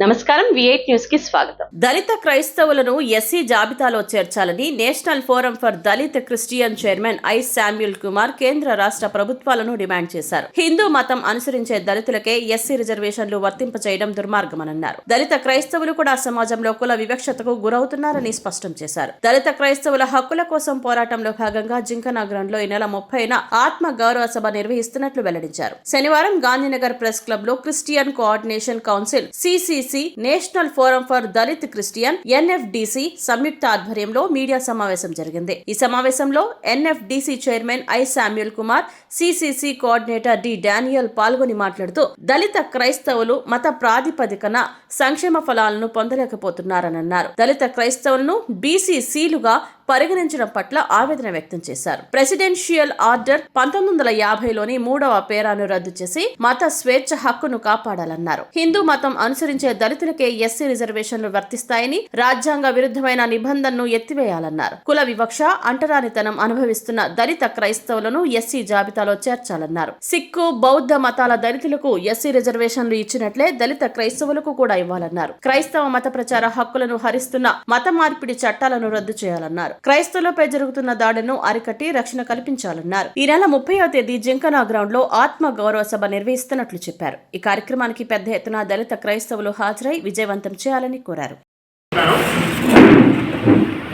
నమస్కారం విఐట్ న్యూస్కి స్వాగతం. దళిత క్రైస్తవులను ఎస్సీ జాబితాలో చేర్చాలని national forum for Dalit Christian chairman I Samuel Kumar కేంద్ర రాష్ట్ర ప్రభుత్వాలను డిమాండ్ చేశారు. హిందూ మతం అనుసరించే దళితులకే ఎస్సీ రిజర్వేషన్లు వర్తింపచేయడం దుర్మార్గమన్నారు దళిత క్రైస్తవులు కూడా సమాజంలో కుల వివక్షతకు గురవుతున్నారని స్పష్టం చేశారు. దళిత క్రైస్తవుల హక్కుల కోసం పోరాటంలో భాగంగా జింకనగరంలో ఈ నెల ముప్పైన ఆత్మ గౌరవ సభ నిర్వహిస్తున్నట్లు వెల్లడించారు. శనివారం గాంధీనగర్ ప్రెస్ క్లబ్లో Christian coordination council CCC national forum for Dalit Christian NFDC సంయుక్త ఆధ్వర్యంలో మీడియా సమావేశం జరిగింది. ఈ సమావేశంలో NFDC chairman I Samuel Kumar CCC coordinator D Daniel పాల్గొని మాట్లాడుతూ దళిత క్రైస్తవులు మత ప్రాతిపదికన సంక్షేమ ఫలాలను పొందలేకపోతున్నారని అన్నారు దళిత క్రైస్తవులను బీసీసీలుగా పరిగణించడం పట్ల ఆవేదన వ్యక్తం చేశారు. ప్రెసిడెన్షియల్ ఆర్డర్ పంతొమ్మిది వందల యాభైలోని మూడవ పేరాను రద్దు చేసి మత స్వేచ్ఛ హక్కును కాపాడాలన్నారు. హిందూ మతం అనుసరించే దళితులకే ఎస్సీ రిజర్వేషన్లు వర్తిస్తాయని రాజ్యాంగ విరుద్ధమైన నిబంధనను ఎత్తివేయాలన్నారు. కుల వివక్ష అంటరానితనం అనుభవిస్తున్న దళిత క్రైస్తవులను ఎస్సీ జాబితాలో చేర్చాలన్నారు. సిక్కు బౌద్ధ మతాల దళితులకు ఎస్సీ రిజర్వేషన్లు ఇచ్చినట్లే దళిత క్రైస్తవులకు కూడా ఇవ్వాలన్నారు. క్రైస్తవ మత ప్రచార హక్కులను హరిస్తున్న మత మార్పిడి చట్టాలను రద్దు చేయాలన్నారు. క్రైస్తవులపై జరుగుతున్న దాడులను అరికట్టి రక్షణ కల్పించాలన్నారు. ఈ నెల ముప్పైవ తేదీ జింకనా గ్రౌండ్లో ఆత్మ గౌరవ సభ నిర్వహిస్తున్నట్లు చెప్పారు. ఈ కార్యక్రమానికి పెద్ద ఎత్తున దళిత క్రైస్తవులు హాజరై విజయవంతం చేయాలని కోరారు.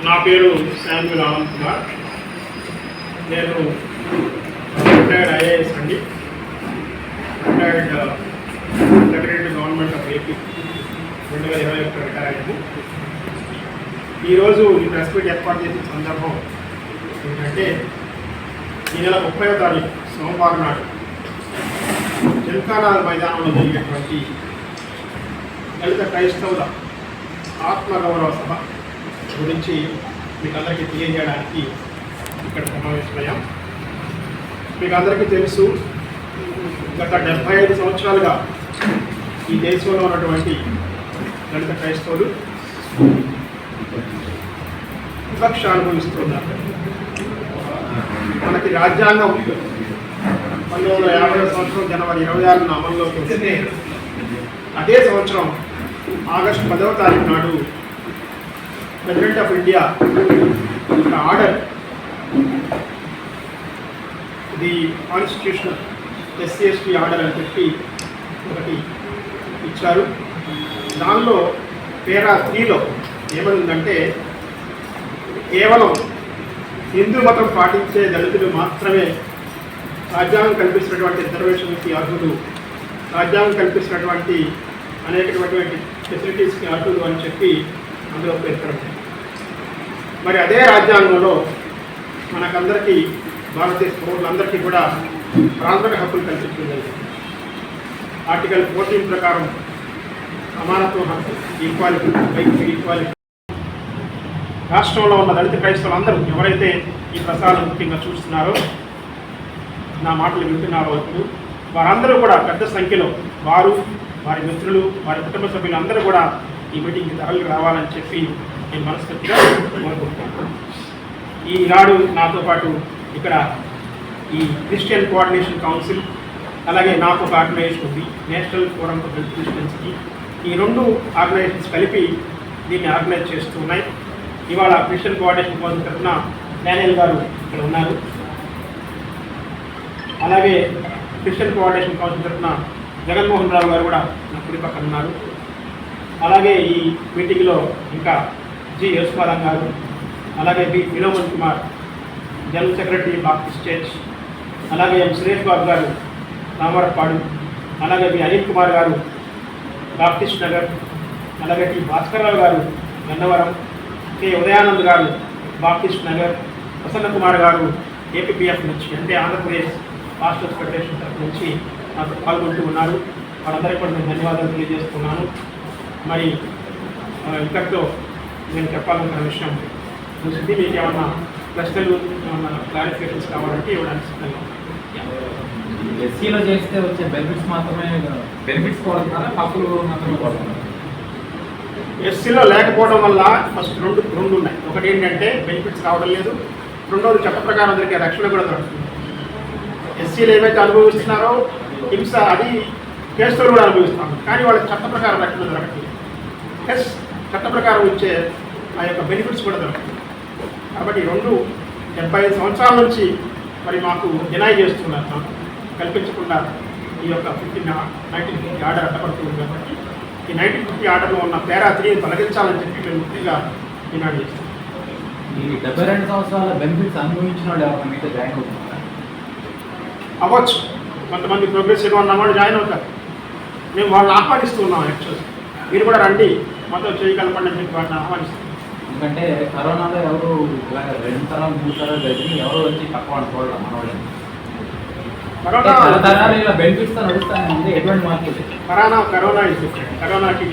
నా పేరు శామ్యుల్ ఆనంద్ కుమార్. నేను రిటైర్డ్ ఐఏఎస్ అండి. Retired secretary government of AP. రెండు వేల ఇరవై ఒకటి రిటైర్ అయ్యాము ఈరోజు ఈ ప్రెస్ మీట్ ఏర్పాటు చేసిన సందర్భం ఏంటంటే ఈ నెల ముప్పై తారీఖు సోమవారం నాడు జల్కానాథ్ మైదానంలో జరిగినటువంటి దళిత క్రైస్తవుల ఆత్మగౌరవ సభ గురించి మీకు అందరికీ తెలియజేయడానికి ఇక్కడ సమావేశమయ్యాం. మీకు అందరికీ తెలుసు గత డెబ్భై ఐదు సంవత్సరాలుగా ఈ దేశంలో ఉన్నటువంటి దళిత క్రైస్తవులు వివక్ష అనుభవిస్తున్నారు. మనకి రాజ్యాంగం పంతొమ్మిది వందల యాభై సంవత్సరం జనవరి ఇరవై ఆరున అమల్లోకి వస్తే అదే సంవత్సరం ఆగస్టు పదవ తారీఖు నాడు ప్రెసిడెంట్ ఆఫ్ ఇండియా ఒక order the constitutional SC ST order అని చెప్పి ఒకటి ఇచ్చారు. దానిలో పేరా త్రీలో ఏమనుందంటే కేవలం హిందూ మతం పాటించే దళితులు మాత్రమే రాజ్యాంగం కల్పిస్తున్నటువంటి రిజర్వేషన్కి అర్హులు రాజ్యాంగం కల్పిస్తున్నటువంటి అనేకటువంటి ఫెసిలిటీస్కి అర్హులు అని చెప్పి అందులో పేర్కొనడం. మరి అదే రాజ్యాంగంలో మనకందరికీ భారతదేశ పౌరులందరికీ కూడా ప్రాంతక హక్కులు కల్పిస్తుంది ఆర్టికల్ ఫోర్టీన్ ప్రకారం సమానత్వం హక్కు ఈక్వాలిటీ ఈక్వాలిటీ రాష్ట్రంలో ఉన్న దళిత క్రైస్తవులు అందరూ ఎవరైతే ఈ ప్రసారం ముఖ్యంగా చూస్తున్నారో నా మాటలు వింటున్నారో ఇప్పుడు వారందరూ కూడా పెద్ద సంఖ్యలో వారు వారి మిత్రులు వారి కుటుంబ సభ్యులు అందరూ కూడా ఈ మీటింగ్కి తరలి రావాలని చెప్పి నేను మనస్ఫూర్తిగా కోరుకుంటున్నాను. ఈనాడు నాతో పాటు ఇక్కడ ఈ క్రిస్టియన్ కోఆర్డినేషన్ కౌన్సిల్ అలాగే నాకు ఒక ఆర్గనైజేషన్ ఉంది నేషనల్ ఫోరం ఫర్ హెల్త్ క్రిస్టియన్స్కి ఈ రెండు ఆర్గనైజేషన్స్ కలిపి దీన్ని ఆర్గనైజ్ చేస్తున్నాయి ఇవాళ క్రిస్టియన్ కోఆర్డినేషన్ కౌన్సిల్ తరఫున డానియల్ గారు ఇక్కడ ఉన్నారు. అలాగే క్రిస్టియన్ కోఆర్డినేషన్ కౌన్సిల్ తరఫున జగన్మోహన్ రావు గారు కూడా నా కుడి పక్కన ఉన్నారు. అలాగే ఈ మీటింగ్లో ఇంకా జి యశ్వరం గారు అలాగే B విలోమన్ Kumar general secretary Baptist church అలాగే ఎం సురేష్ బాబు గారు రామరపాడు అలాగే బి అనిల్ కుమార్ గారు బాప్టిస్ట్ నగర్ అలాగే టి భాస్కర్రావు గారు గన్నవరం కె. ఉదయానంద్ గారు బాప్టిస్ట్ నగర్ ప్రసన్న కుమార్ గారు ఏపీపీఎఫ్ నుంచి అంటే ఆంధ్రప్రదేశ్ పాస్టర్స్ ఫెడరేషన్ తరఫు నుంచి నాతో పాల్గొంటూ ఉన్నారు. వాళ్ళందరికీ కూడా నేను ధన్యవాదాలు తెలియజేస్తున్నాను. మరి ఇంతటితో నేను చెప్పాలనుకున్న విషయం చూసింది మీకు ఏమన్నా ప్రశ్నలు ఏమన్నా క్లారిఫికేషన్స్ కావాలంటే ఇవ్వడానికి సిద్ధంగా ఉన్నాను. ఎస్సీలో చేస్తే వచ్చే బెనిఫిట్స్ మాత్రమే బెనిఫిట్స్ కోరుతున్నారా? హక్కులు మాత్రమే కోరుతున్నారు? ఎస్సీలో లేకపోవడం వల్ల ఫస్ట్ రెండు రెండు ఉన్నాయి. ఒకటి ఏంటంటే బెనిఫిట్స్ రావడం లేదు. రెండోది చట్ట ప్రకారం దొరికే రక్షణ కూడా దొరుకుతుంది. ఎస్సీలు ఏవైతే అనుభవిస్తున్నారో హింస అది కేసులు కూడా అనుభవిస్తాం కానీ వాళ్ళకి చట్ట ప్రకారం రక్షణ దొరకట్లేదు. ప్లస్ చట్ట ప్రకారం వచ్చే ఆ యొక్క బెనిఫిట్స్ కూడా దొరకట్లేదు. కాబట్టి రెండు డెబ్బై ఐదు సంవత్సరాల నుంచి మరి మాకు డినై చేస్తున్నారు. కల్పించకుండా ఈ యొక్క ఫిఫ్టీన్ నైన్టీన్ ఫిఫ్టీ ఆర్డర్ అడ్డపడుతుంది కాబట్టి ఈ నైన్టీన్ ఫిఫ్టీ ఆర్డర్లో ఉన్న పేరా త్రీని తొలగించాలని చెప్పి మేము ముఖ్యంగా డిమాండ్ చేస్తాం ఈ డెబ్బై రెండు సంవత్సరాల బెనిఫిట్స్ అనుభవించిన వాళ్ళు ఎవరైనా మీతో జాయిన్ అవుతున్నారా? అవ్వచ్చు. కొంతమంది ప్రోగ్రెసివ్గా ఉన్న వాళ్ళు జాయిన్ అవుతారు. మేము వాళ్ళని ఆహ్వానిస్తున్నాం యాక్చువల్లీ మీరు కూడా రండి. మాతో చేయగలపండి అని చెప్పి వాళ్ళని ఆహ్వానిస్తున్నాం. ఎందుకంటే కరోనాలో ఎవరు రెండు తరాలు మూడు తరాలు కలిసి ఎవరు వచ్చి పక్క వాళ్ళు చూడడం కరోనా బెనిఫిట్స్ ఎటువంటి మార్కెట్ కరోనా కరోనా డిఫరెంట్ కరోనాకి